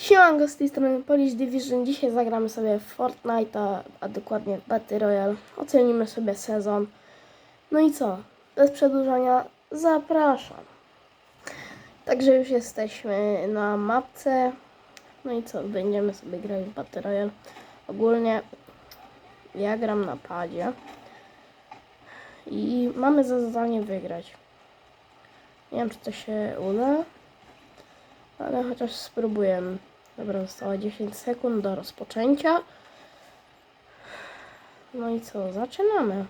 Siemanko, z tej strony Polish Division. Dzisiaj zagramy sobie w Fortnite'a, a dokładnie Battle Royale. Ocenimy sobie sezon. No i co? Bez przedłużania zapraszam. Także już jesteśmy na mapce. No i co? Będziemy sobie grać w Battle Royale. Ogólnie ja gram na padzie. I mamy za zadanie wygrać. Nie wiem, czy to się uda. Ale chociaż spróbujemy. Dobra, zostało 10 sekund do rozpoczęcia. No i co? Zaczynamy.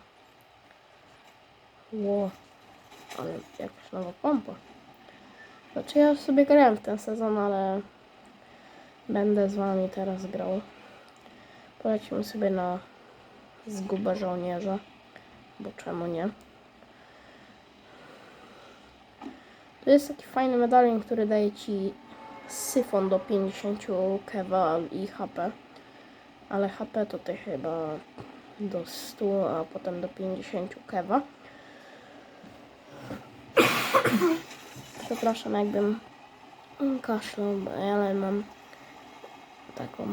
Ło, ale jakaś nowa pompa. Znaczy ja sobie grałem w ten sezon, ale będę z wami teraz grał. Polecimy sobie na zgubę żołnierza, bo czemu nie? To jest taki fajny medalion, który daje ci syfon do 50 kewa i HP. Ale HP to ty chyba do 100, a potem do 50 kewa. Przepraszam, jakbym kaszlał, ale mam taką,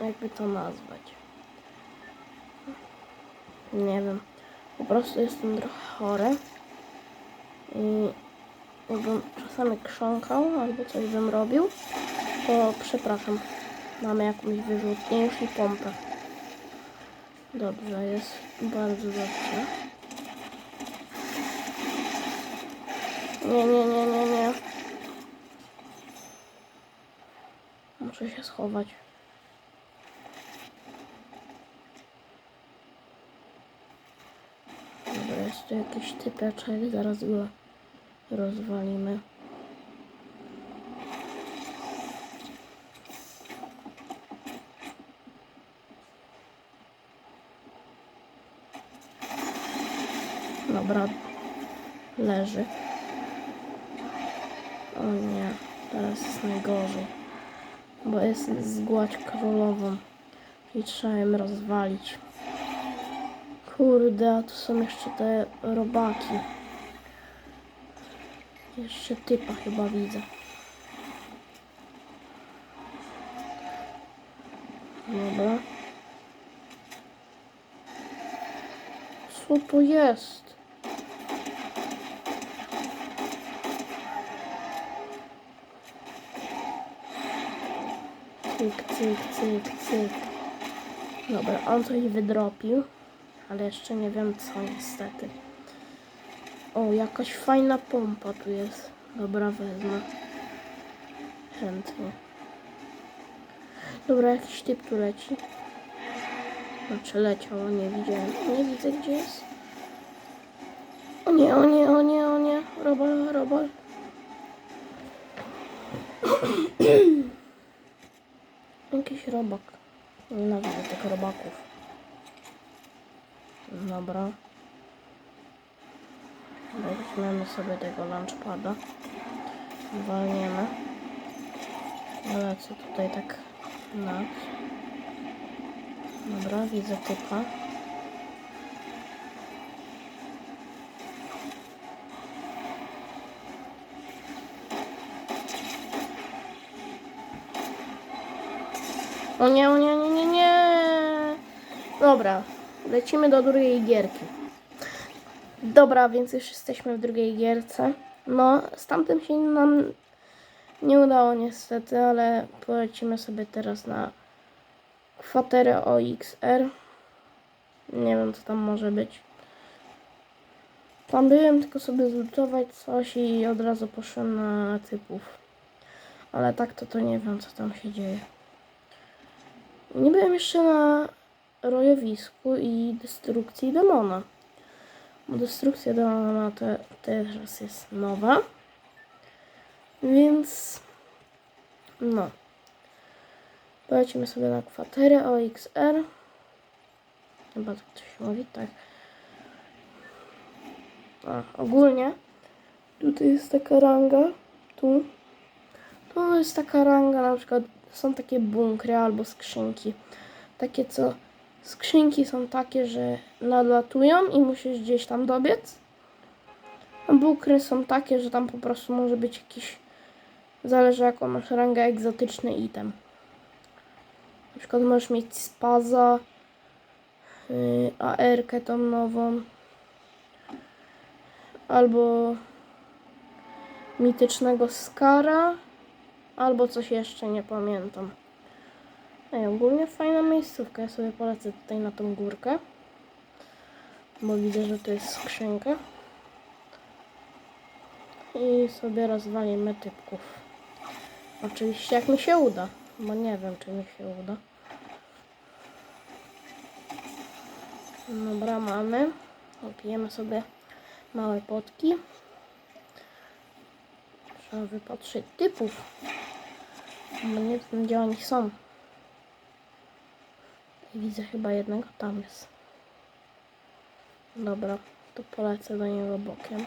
jakby to nazwać. Nie wiem. Po prostu jestem trochę chory. I jakbym czasami krząkał albo coś bym robił, to przepraszam. Mamy jakąś wyrzutnię już i pompę. Dobrze, jest bardzo dobrze. Nie, nie, nie, nie, nie. Muszę się schować. Dobra, jest tu jakiś typeczek, zaraz go rozwalimy. Dobra, leży. O nie, teraz jest najgorzej. Bo jest zgładź królową i trzeba ją rozwalić. Kurde, a tu są jeszcze te robaki. Jeszcze typa chyba widzę. Dobra. Co to jest? Cyk, cyk, cyk, cyk. Dobra, on coś wydropił, ale jeszcze nie wiem co niestety. O, jakaś fajna pompa tu jest. Dobra, wezmę. Chętnie. Dobra, jakiś typ tu leci. Znaczy leciał, nie widziałem. Nie widzę gdzie jest. O nie, o nie, o nie, o nie. Robal, robal. Jakiś robak. Nienawidzę tych robaków. Dobra. Weźmiemy sobie tego launchpada. Walniemy. Lecę tutaj tak nad. Dobra, widzę typa. O nie, o nie, nie, nie, nie. Dobra, lecimy do drugiej gierki. Dobra, więc już jesteśmy w drugiej gierce. No, z tamtym się nam nie udało niestety, ale polecimy sobie teraz na kwaterę OXR. Nie wiem, co tam może być. Tam byłem tylko sobie zlutować coś i od razu poszłem na typów. Ale tak to to nie wiem, co tam się dzieje. Nie byłem jeszcze na rojowisku i destrukcji demona. Destrukcja demona te, teraz jest nowa. Więc no. Polecimy sobie na kwaterę OXR. Chyba tak to się mówi, tak. A, ogólnie tutaj jest taka ranga, tu. Tu jest taka ranga, na przykład są takie bunkry albo skrzynki. Takie co, skrzynki są takie, że nadlatują i musisz gdzieś tam dobiec. A bunkry są takie, że tam po prostu może być jakiś Zależy jaką masz rangę egzotyczny item. Na przykład możesz mieć spaza, yy, AR-kę tą nową, albo mitycznego Skara, albo coś jeszcze, nie pamiętam. Ej, ogólnie fajna miejscówka, ja sobie polecę tutaj na tą górkę, bo widzę, że to jest skrzynka. I sobie rozwalimy typków. Oczywiście jak mi się uda, bo nie wiem czy mi się uda. Dobra, mamy. Opijemy sobie małe potki. Trzeba wypatrzeć typów. Bo nie wiem gdzie oni są. Widzę chyba jednego tam jest. Dobra, to polecę do niego bokiem.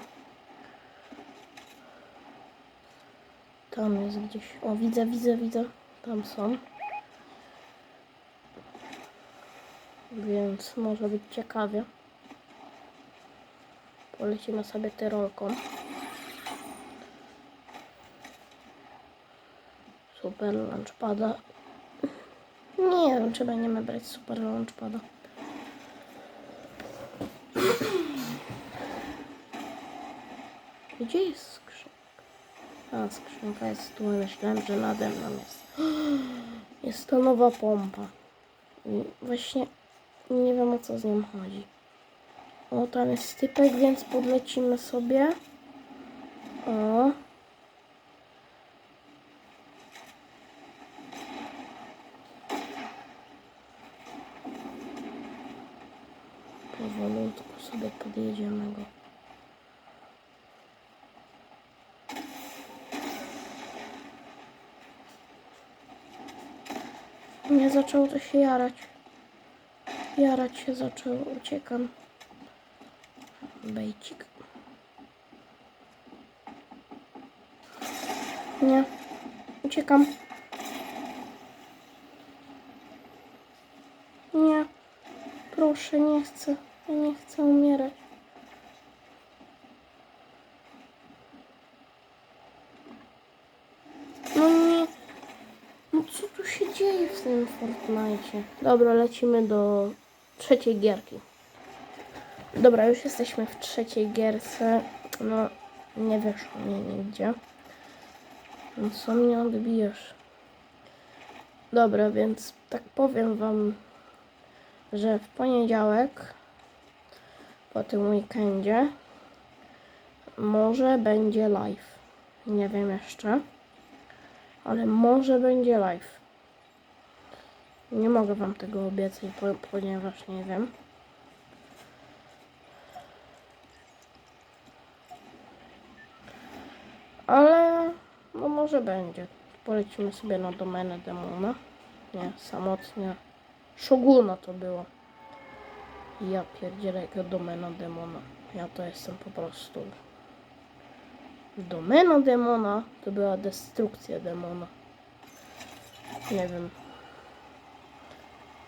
Tam jest gdzieś. O, widzę, widzę, widzę. Tam są. Więc może być ciekawie. Polecimy sobie tyrolką. Super launchpada. Nie wiem, czy będziemy brać super launchpada. Gdzie jest skrzynka? A, skrzynka jest tu. Myślałem, że nade mną jest. Jest to nowa pompa. Właśnie nie wiem o co z nią chodzi. O, tam jest typek, więc podlecimy sobie. O. Powolutku sobie podjedziemy go. Nie zaczęło to się jarać. Jarać się zaczął, uciekam. Bejcik. Nie. Uciekam. Nie. Proszę, nie chcę. Nie chcę umierać. No nie. No co tu się dzieje w Fortnite? Dobra, lecimy do trzeciej gierki. Dobra, już jesteśmy w trzeciej gierce. No, nie wyszło mnie nigdzie. No co mnie odbijesz? Dobra, więc tak powiem wam, że w poniedziałek po tym weekendzie może będzie live. Nie wiem jeszcze, ale może będzie live. Nie mogę wam tego obiecać, po- ponieważ nie wiem. Ale no może będzie. Polecimy sobie na domenę demona. Nie, samotnie. Shoguna to było. Ja pierdzielę jaka domena demona. Ja to jestem po prostu. Domena demona to była destrukcja demona. Nie wiem.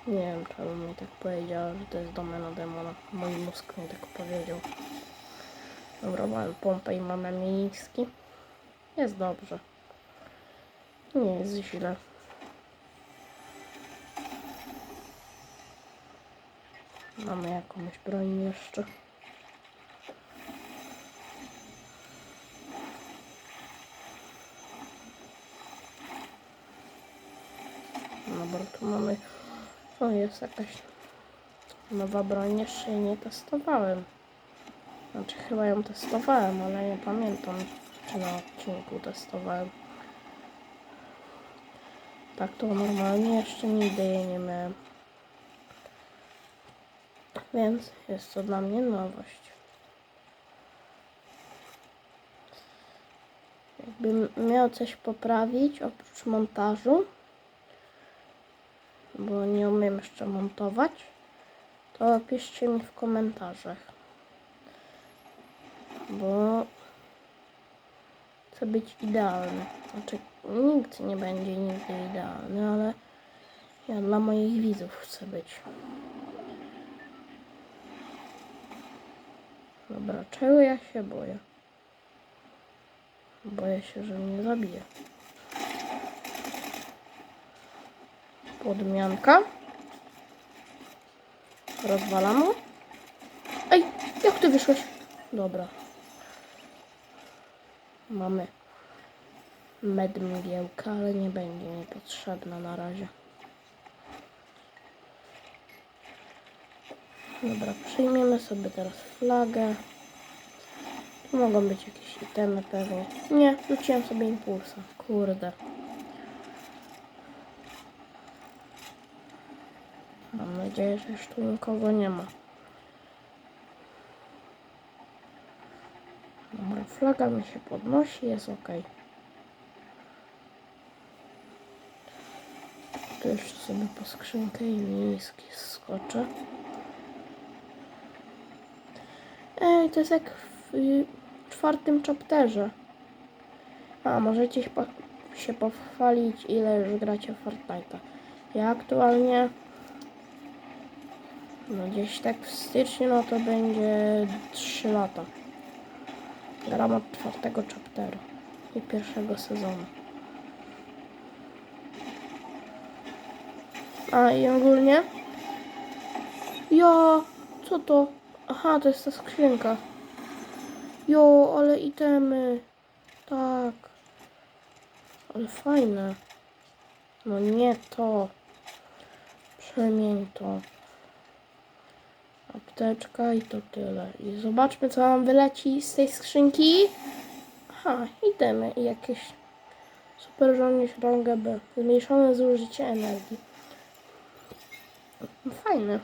Nie wiem czemu mi tak powiedziała, że to jest domena demona. Mój mózg mi tak powiedział. Dobra, mam pompę i mamy miejski. Jest dobrze. Nie jest źle. Mamy jakąś broń jeszcze. Dobra, tu mamy... O, jest jakaś nowa broń. Jeszcze jej nie testowałem. Znaczy chyba ją testowałem, ale nie pamiętam, czy na odcinku testowałem. Tak to normalnie jeszcze nigdy jej nie miałem. Więc jest to dla mnie nowość. Jakbym miał coś poprawić oprócz montażu, bo nie umiem jeszcze montować, to piszcie mi w komentarzach. Bo chcę być idealny. Znaczy, nikt nie będzie nigdy idealny, ale ja dla moich widzów chcę być. Dobra, czego ja się boję? Boję się, że mnie zabije. Podmianka. Rozwalamy. Ej, jak ty wyszłeś? Dobra. Mamy medmgiełka, ale nie będzie mi potrzebna na razie. Dobra, przyjmiemy sobie teraz flagę. Tu mogą być jakieś itemy pewnie. Nie, rzuciłem sobie impulsa. Kurde. Mam nadzieję, że już tu nikogo nie ma. Flaga mi się podnosi, jest ok. Tu jeszcze sobie po skrzynkę i niski skoczę. Ej, to jest jak w y, czwartym chapterze. A, możecie się, się pochwalić, ile już gracie w Fortnite'a. Ja aktualnie, no gdzieś tak w styczniu, no to będzie 3 lata. Gram od czwartego chapteru i pierwszego sezonu. A i ogólnie? Jo, co to? Aha, to jest ta skrzynka. Jo, ale itemy. Tak. Ale fajne. No nie to. Przemień to. Apteczka i to tyle. I zobaczmy, co nam wyleci z tej skrzynki. Aha, itemy i jakieś super żołnierz ranga B. Zmniejszone zużycie energii. Fajne.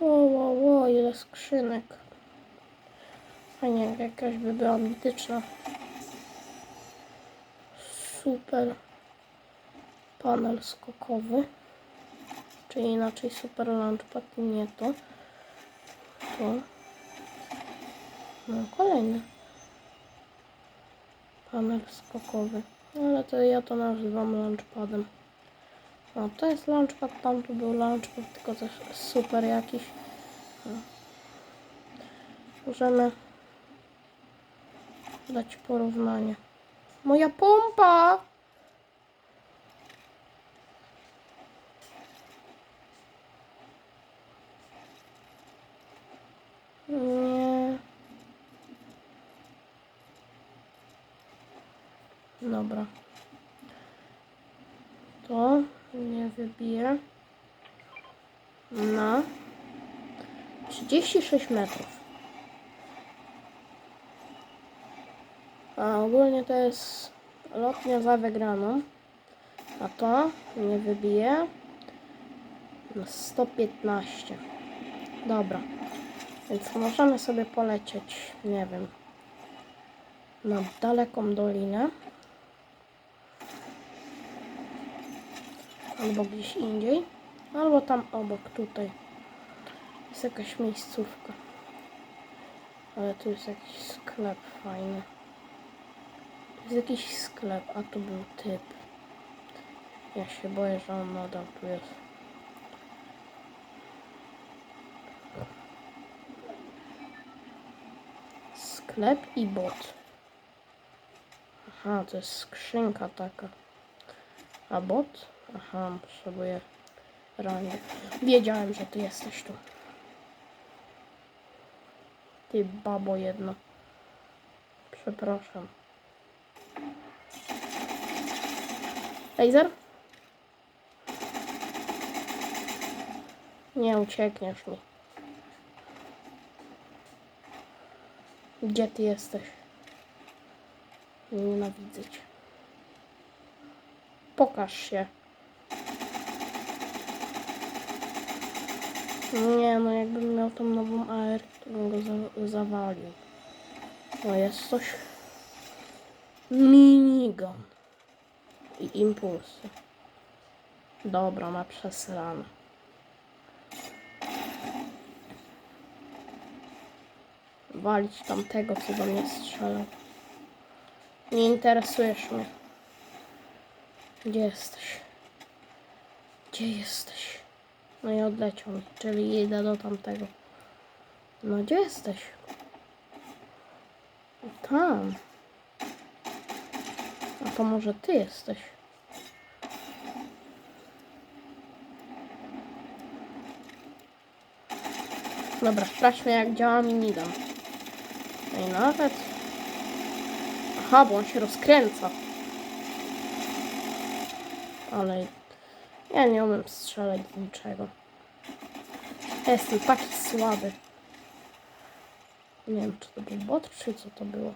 O, o, o, ile skrzynek. Fajnie, jak jakaś by była mityczna. Super. Panel skokowy. Czyli inaczej super launchpad, nie to. To. No, kolejny. Panel skokowy. Ale to ja to nazywam launchpadem. No, to jest launchpad, tam tu był launchpad, tylko też super jakiś. Możemy dać porównanie. Moja pompa! Dobra. To nie wybiję na 36 metrów. A ogólnie to jest lotnia za wygraną. A to nie wybije na 115. Dobra. Więc możemy sobie polecieć, nie wiem, na daleką dolinę. Albo gdzieś indziej. Albo tam obok, tutaj. Jest jakaś miejscówka. Ale tu jest jakiś sklep fajny. Jest jakiś sklep, a tu był typ. Ja się boję, że on nadal tu jest. Sklep i bot. Aha, to jest skrzynka taka. A bot? Aha, potrzebuję rangę. Wiedziałem, że ty jesteś tu. Ty babo jedno. Przepraszam. Laser? Nie uciekniesz mi. Gdzie ty jesteś? Nienawidzę cię. Pokaż się. Nie, no jakbym miał tą nową AR, to bym go za zawalił. No jest coś. Minigun. I impulsy. Dobra, ma przesrane. Walić tamtego, co do mnie strzelał. Nie interesujesz mnie. Gdzie jesteś? Gdzie jesteś? No i odleciał czyli idę do tamtego. No gdzie jesteś? Tam. to może ty jesteś. Dobra, sprawdźmy jak działa minigam. No i nawet... Aha, bo on się rozkręca. Ale ja nie umiem strzelać z niczego. Jestem taki słaby. Nie wiem, czy to był bot, czy co to było.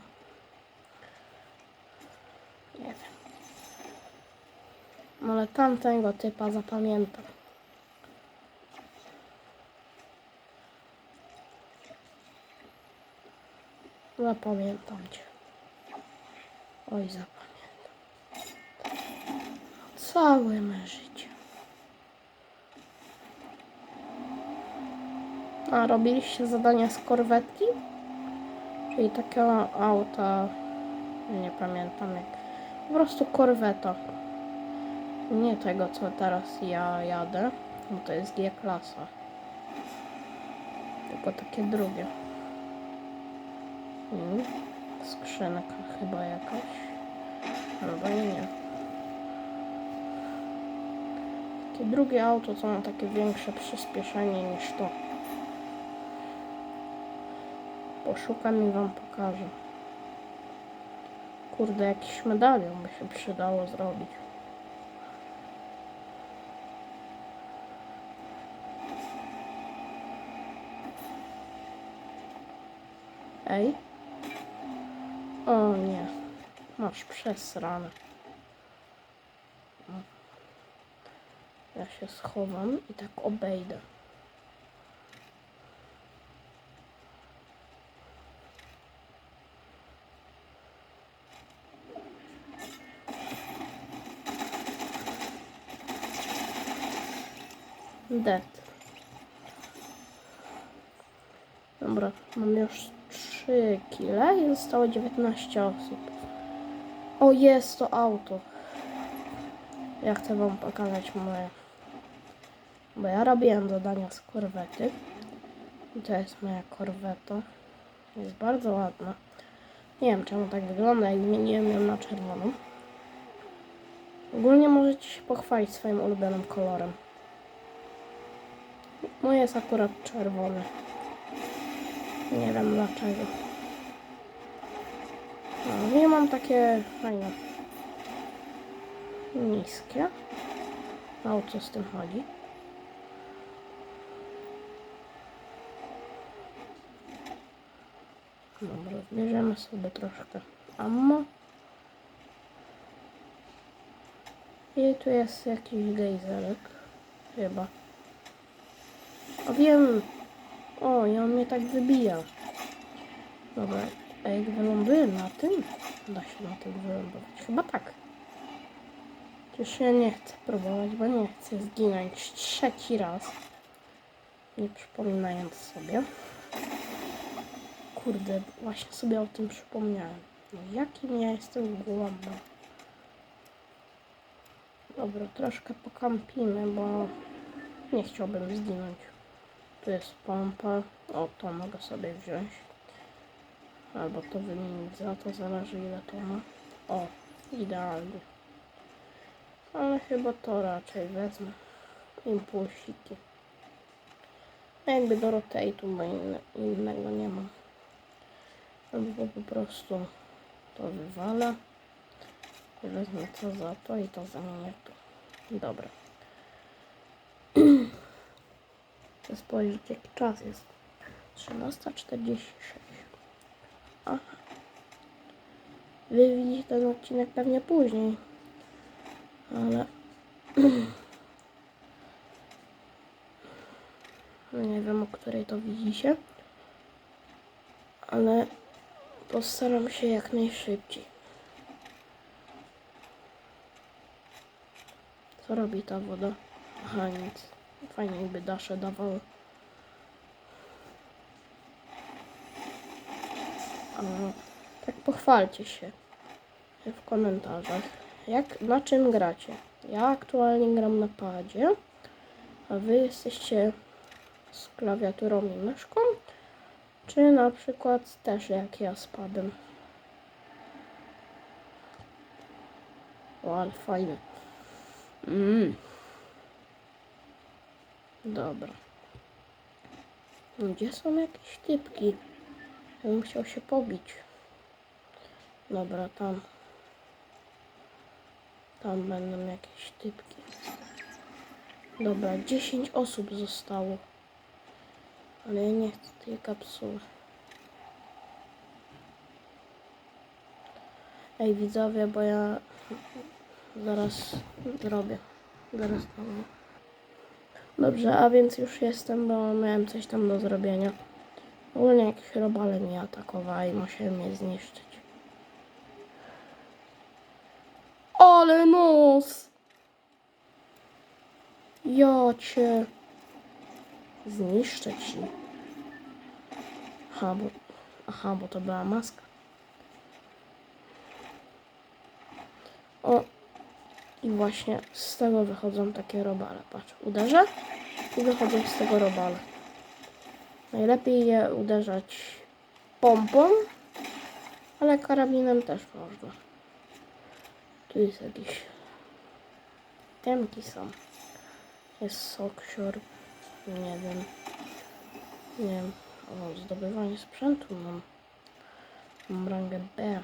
Nie wiem. Ale tamtego typa zapamiętam. Zapamiętam cię. Oj, zapamiętam. Całe me życie. A robiliście zadania z korwetki? Czyli takiego auta. Nie pamiętam jak. Po prostu korweta. Nie tego, co teraz ja jadę. Bo to jest G-klasa. Tylko takie drugie. Mm. Skrzynka chyba jakaś. Albo i nie. Takie drugie auto, co ma takie większe przyspieszenie niż to. Poszukam i wam pokażę. Kurde, jakiś medalion by się przydało zrobić. Ej. O nie. Masz przesrane. Ja się schowam i tak obejdę. Dobra, mam już 3 kile i zostało 19 osób. O, jest to auto. Ja chcę wam pokazać moje. Bo ja robiłem zadania z korwety. I to jest moja korweta. Jest bardzo ładna. Nie wiem czemu tak wygląda, jak zmieniłem ją na czerwoną. Ogólnie możecie się pochwalić swoim ulubionym kolorem. Moje jest akurat czerwone. Nie wiem dlaczego. No, nie mam takie fajne. Niskie. A o co z tym chodzi? Dobra, bierzemy sobie troszkę ammo. I tu jest jakiś gejzerek. Chyba. O wiem. O, i on mnie tak wybija. Dobra, a jak wyląduję na tym? Da się na tym wylądować. Chyba tak. Przecież ja nie chcę próbować, bo nie chcę zginąć trzeci raz. Nie przypominając sobie. Kurde, właśnie sobie o tym przypomniałem. No, jakim ja jestem głodny. Dobra, troszkę pokampimy, bo nie chciałbym zginąć. Tu jest pompa. O, to mogę sobie wziąć. Albo to wymienić za to, zależy ile to ma. O, idealnie. Ale chyba to raczej wezmę. Impulsiki. Jakby do rotate'u, bo inne, innego nie mam. Albo po prostu to wywalę. Wezmę to za to i to zamienię tu. Dobra. Chcę spojrzeć jaki czas jest. 13.46. Aha. Wy widzicie ten odcinek pewnie później. Ale... Nie wiem, o której to widzicie. Ale postaram się jak najszybciej. Co robi ta woda? Aha, nic. Fajnie by dasze dawały. Tak pochwalcie się w komentarzach. Jak, na czym gracie? Ja aktualnie gram na padzie, a wy jesteście z klawiaturą i myszką? Czy na przykład też jak ja z padem? O, ale fajne. Mm. Dobra. Gdzie są jakieś typki? Bym chciał się pobić. Dobra, tam. Tam będą jakieś typki. Dobra, 10 osób zostało. Ale ja nie chcę tej kapsuły. Ej, widzowie, bo ja zaraz zrobię. Zaraz zrobię. Dobrze, a więc już jestem, bo miałem coś tam do zrobienia. Ogólnie jakieś robale mnie atakowały i musiałem je zniszczyć. Ale nos! Ja cię zniszczę ci. Aha, bo, aha, bo to była maska. O, i właśnie z tego wychodzą takie robale. Patrz, uderzę i wychodzą z tego robale. Najlepiej je uderzać pompą, ale karabinem też można. Tu jest jakiś... Temki są. Jest sok, siorb, nie wiem. Nie wiem. O, zdobywanie sprzętu mam. Mam rangę B,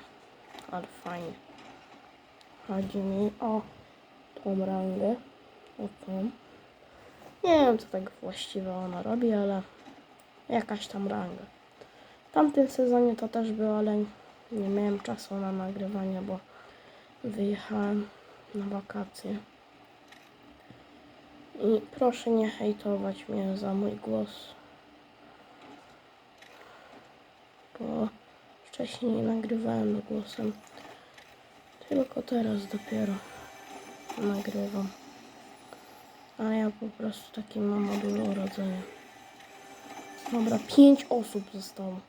ale fajnie. Chodzi mi o tą rangę. O tą. Nie wiem, co tak właściwie ona robi, ale jakaś tam ranga. W tamtym sezonie to też było, ale nie miałem czasu na nagrywanie, bo wyjechałem na wakacje. I proszę nie hejtować mnie za mój głos. Bo wcześniej nie nagrywałem głosem. Tylko teraz dopiero nagrywam. A ja po prostu taki mam moduł urodzenia. Dobra, pięć osób zostało.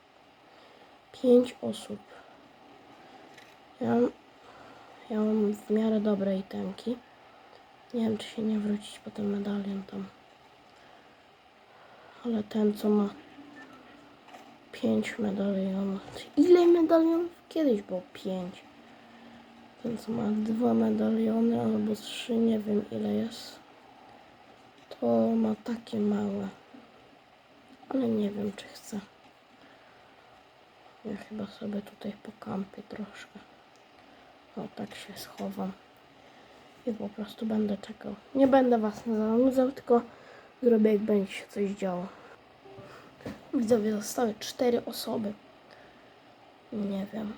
Pięć osób. Ja mam, ja mam w miarę dobre itemki. Nie wiem, czy się nie wrócić po ten medalion tam. Ale ten, co ma pięć medalionów. Ile medalionów? Kiedyś było pięć. Co ma dwa medaliony albo trzy, nie wiem ile jest. To ma takie małe. Ale nie wiem, czy chcę. Ja chyba sobie tutaj pokampię troszkę. O, tak się schowam. I po prostu będę czekał. Nie będę was zanudzał, tylko zrobię jak będzie się coś działo. Widzowie, zostały cztery osoby. Nie wiem.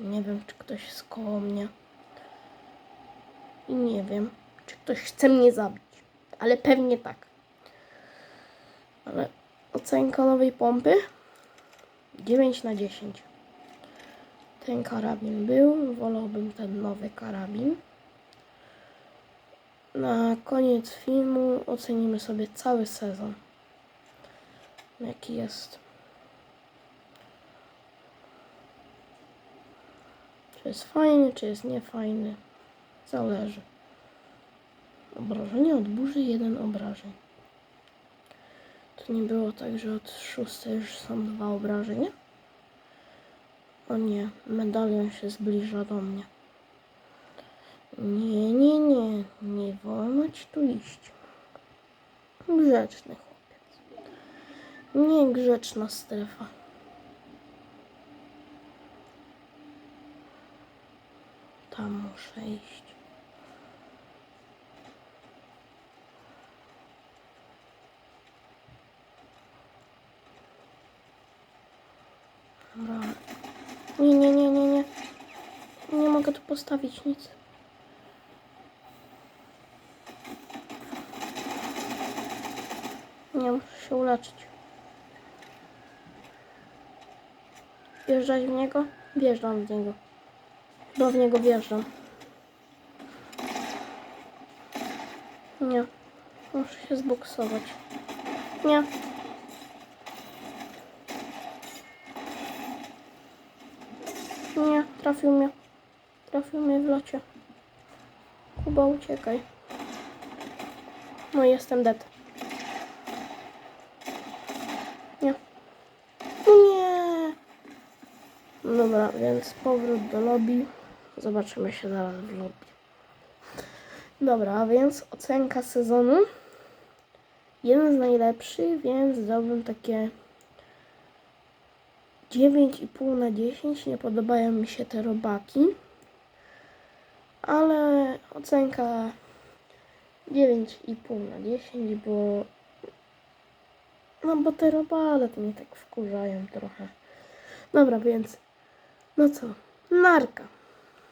Nie wiem, czy ktoś jest koło mnie. I nie wiem, czy ktoś chce mnie zabić. Ale pewnie tak. Ale ocenka nowej pompy 9 na 10. Ten karabin był, wolałbym ten nowy karabin. Na koniec filmu ocenimy sobie cały sezon. Jaki jest. Czy jest fajny, czy jest niefajny. Zależy. Obrażenie od burzy, jeden obrażeń. To nie było tak, że od szóstej już są dwa obrażenia? O nie, medalion się zbliża do mnie. Nie, nie, nie, nie wolno ci tu iść. Grzeczny chłopiec. Niegrzeczna strefa. Tam muszę iść. Dobra. Nie, nie, nie, nie, nie. Nie mogę tu postawić nic. Nie, muszę się uleczyć. Wjeżdżać w niego? Wjeżdżam w niego. Chyba w niego wjeżdżam. Nie. Muszę się zboksować. Nie. Nie, trafił mnie. Trafił mnie w locie. Kuba, uciekaj. No jestem dead. Nie. No nie. Dobra, więc powrót do lobby. Zobaczymy się zaraz w lobby. Dobra, więc ocenka sezonu. Jeden z najlepszych, więc dałbym takie 9,5 na 10. Nie podobają mi się te robaki. Ale ocenka 9,5 na 10, bo no bo te robale to mnie tak wkurzają trochę. Dobra, więc no co? Narka.